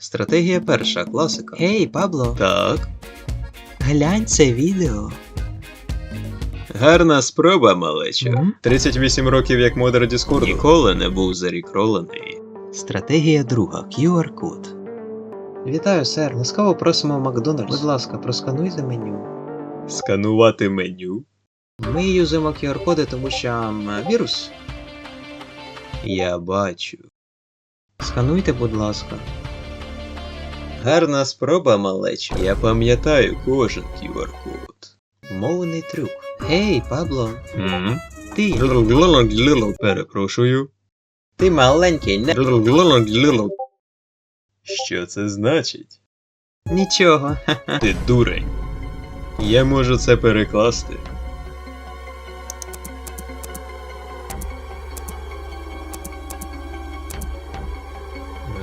Стратегія перша, класика. Гей, Пабло, Так. глянь це відео. Гарна спроба, малеча. М? 38 років як модер Діскорду. Ніколи не був зарікролений. Стратегія друга QR-код. Вітаю, сер. Ласкаво просимо в Макдональдс. Будь ласка, проскануйте меню. Сканувати меню. Ми юзуємо QR-коди, тому що м, вірус. Я бачу. Скануйте, будь ласка. Гарна спроба, малеча. Я пам'ятаю кожен QR-код. Мовний трюк. Гей, Пабло, М? ти. Перепрошую. Ти маленький, не. Що це значить? Нічого. Ти дурень. Я можу це перекласти.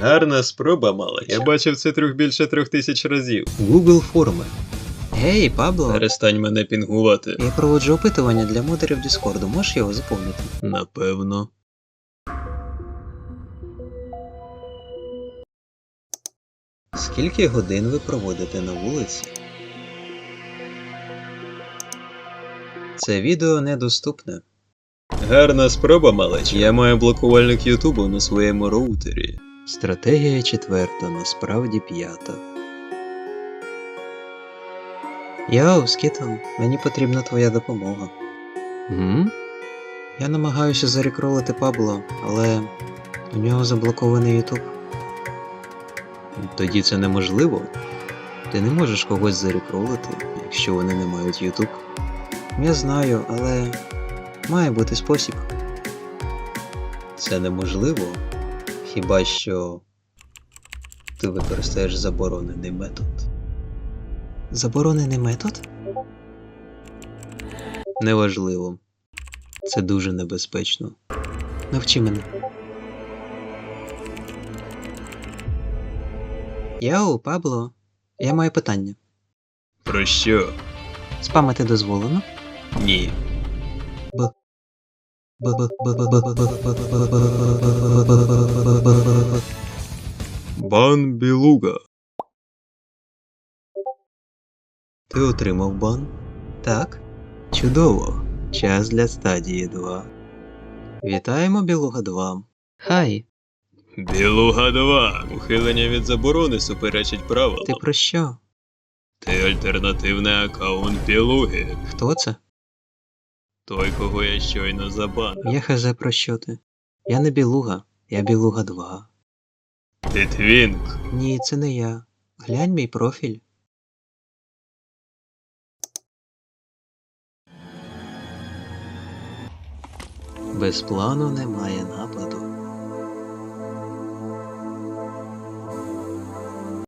Гарна спроба, малеча. Я бачив цей трюк більше трьох тисяч разів. Google форми. Гей, Пабло. Перестань мене пінгувати. Я проводжу опитування для модерів Діскорду. Можеш його заповнити? Напевно. Скільки годин ви проводите на вулиці? Це відео недоступне. Гарна спроба, малеч. Я маю блокувальник Ютубу на своєму роутері. Стратегія четверта, насправді п'ята. Йоу, Скітл, мені потрібна твоя допомога. М? Я намагаюся зарекролити Пабло, але у нього заблокований Ютуб. Тоді це неможливо. Ти не можеш когось зарекролити, якщо вони не мають Ютуб. Я знаю, але має бути спосіб. Це неможливо, хіба що ти використаєш заборонений метод. Заборонений метод? Неважливо. Це дуже небезпечно. Навчи мене. Йоу, Пабло, я маю питання. Про що? Спамити дозволено? Ні. Бан Білуга. Ти отримав бан? Так. Чудово. Час для стадії 2. Вітаємо Білуга 2. Хай, Білуга 2. Ухилення від заборони суперечить правилам. ти про що? Ти альтернативний аккаунт Білуги. Хто це? Той, кого я щойно забанив. Я хаже про що ти? Я не Білуга, я Білуга 2. Ти твінк. Ні, це не я. Глянь мій профіль. Без плану немає нападу.